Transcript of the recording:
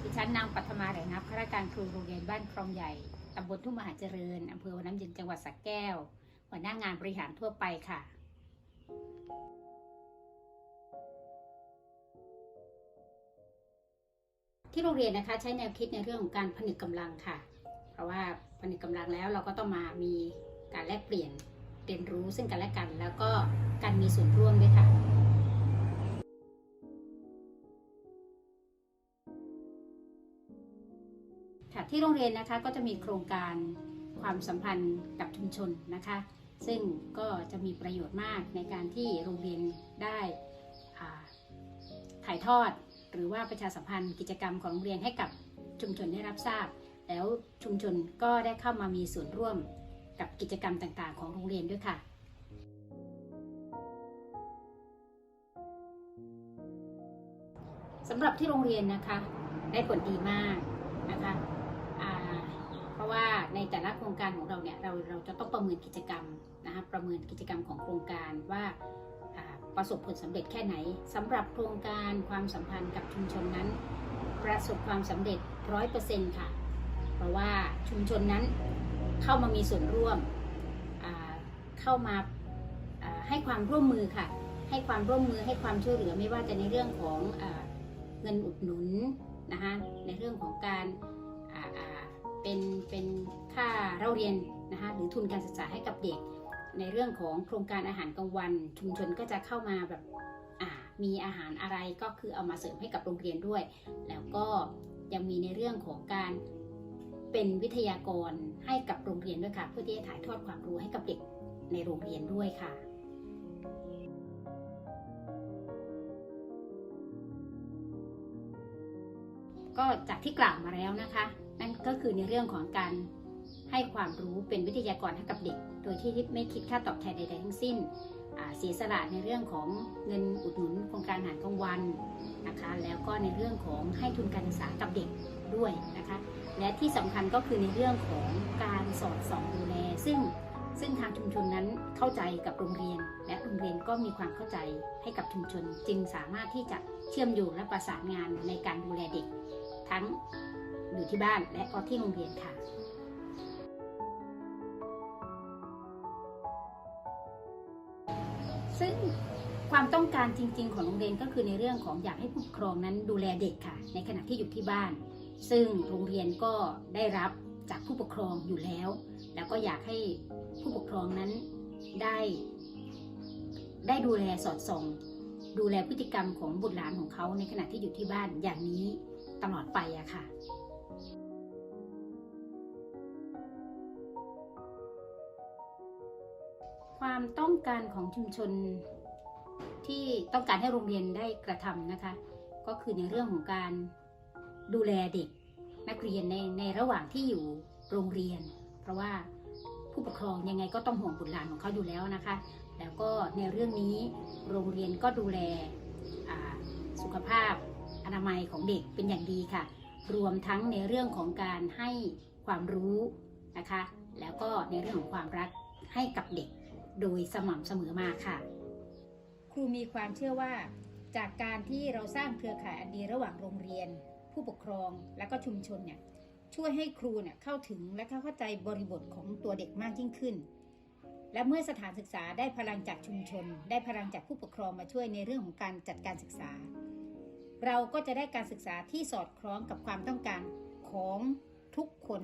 ที่ฉันนางปัทมาแหลนับข้าราชการครูโรงเรียนบ้านคลองใหญ่ ตำบลทุ่งมหาเจริญ อำเภอวน้ำเย็นจังหวัดสระแก้ว หัวหน้างานบริหารทั่วไปค่ะ ที่โรงเรียนนะคะใช้แนวคิดในเรื่องของการผนึกกำลังค่ะ เพราะว่าผนึกกำลังแล้วเราก็ต้องมามีการแลกเปลี่ยนเรียนรู้ซึ่งกันและกัน แล้วก็การมีส่วนร่วมด้วยค่ะ ค่ะที่โรงเรียนนะคะก็จะมีโครงการความสัมพันธ์กับชุมชนนะคะ ซึ่งก็จะมีประโยชน์มากในการที่โรงเรียนได้ถ่ายทอด หรือว่าประชาสัมพันธ์กิจกรรมของโรงเรียนให้กับชุมชนได้รับทราบ แล้วชุมชนก็ได้เข้ามามีส่วนร่วมกับกิจกรรมต่างๆ ของโรงเรียนด้วยค่ะสำหรับที่โรงเรียนนะคะ ได้ผลดีมากนะคะอ่าเพราะว่า ในแต่ละโครงการของเราเนี่ยเราเราจะต้องประเมินกิจกรรมนะคะประเมินกิจกรรมของโครงการว่าประสบผลสำเร็จแค่ไหนสำหรับโครงการความสัมพันธ์กับชุมชนนั้น ประสบความสำเร็จร้อยเปอร์เซ็นต์ค่ะ เพราะว่าชุมชนนั้นเข้ามามีส่วนร่วมเข้ามาให้ความร่วมมือค่ะ ให้ความร่วมมือให้ความช่วยเหลือไม่ว่าจะในเรื่องของอเงินอุดหนุนนะคะในเรื่องของการ เป็นเป็นค่าเราเรียนนะคะหรือทุนการศึกษาให้กับเด็ก ในเรื่องของโครงการอาหารกลางวัน ชุมชนก็จะเข้ามาแบบมีอาหารอะไรก็คือเอามาเสริมให้กับโรงเรียนด้วย แล้วก็ยังมีในเรื่องของการเป็นวิทยากรให้กับโรงเรียนด้วยค่ะ เพื่อที่จะถ่ายทอดความรู้ให้กับเด็กในโรงเรียนด้วยค่ะก็จากที่กล่าวมาแล้วนะคะ คือในเรื่องของการให้ความรู้เป็นวิทยากรให้กับเด็ก โดยที่ไม่คิดค่าตอบแทนใดๆทั้งสิ้นเสียสละในเรื่องของเงินอุดหนุนโครงการอาหารกลางวันนะคะแล้วก็ในเรื่องของให้ทุนการศึกษากับเด็กด้วยนะคะและที่สำคัญก็คือในเรื่องของการสอดส่องดูแล ซึ่งซึ่งทางชุมชนนั้นเข้าใจกับโรงเรียน และโรงเรียนก็มีความเข้าใจให้กับชุมชน จึงสามารถที่จะเชื่อมโยงและประสานงานในการดูแลเด็ก ทั้ง อยู่ที่บ้านและก็ที่โรงเรียนค่ะซึ่งความต้องการจริง ๆ ของโรงเรียนก็คือในเรื่องของอยากให้ผู้ปกครองนั้นดูแลเด็กค่ะ ในขณะที่อยู่ที่บ้าน ซึ่งโรงเรียนก็ได้รับจากผู้ปกครองอยู่แล้ว แล้วก็อยากให้ผู้ปกครองนั้นได้ ได้ดูแลสอดส่อง ดูแลพฤติกรรมของบุตรหลานของเขาในขณะที่อยู่ที่บ้านอย่างนี้ตลอดไปอะค่ะ ความต้องการของชุมชนที่ต้องการให้โรงเรียนได้กระทำนะคะ ก็คือในเรื่องของการดูแลเด็กนักเรียนในในระหว่างที่อยู่โรงเรียน เพราะว่าผู้ปกครองยังไงก็ต้องห่วงบุตรหลานของเขาอยู่แล้วนะคะ แล้วก็ในเรื่องนี้โรงเรียนก็ดูแลสุขภาพอนามัยของเด็กเป็นอย่างดีค่ะ รวมทั้งในเรื่องของการให้ความรู้นะคะ แล้วก็ในเรื่องของความรักให้กับเด็ก โดยสม่ำเสมอมาค่ะ ครูมีความเชื่อว่า จากการที่เราสร้างเครือข่ายอันดีระหว่างโรงเรียน ผู้ปกครองและก็ชุมชนเนี่ยช่วยให้ครูเนี่ยเข้าถึงและเข้าใจบริบทของตัวเด็กมากยิ่งขึ้น และเมื่อสถานศึกษาได้พลังจากชุมชน ได้พลังจากผู้ปกครองมาช่วยในเรื่องของการจัดการศึกษา เราก็จะได้การศึกษาที่สอดคล้องกับความต้องการของทุกคน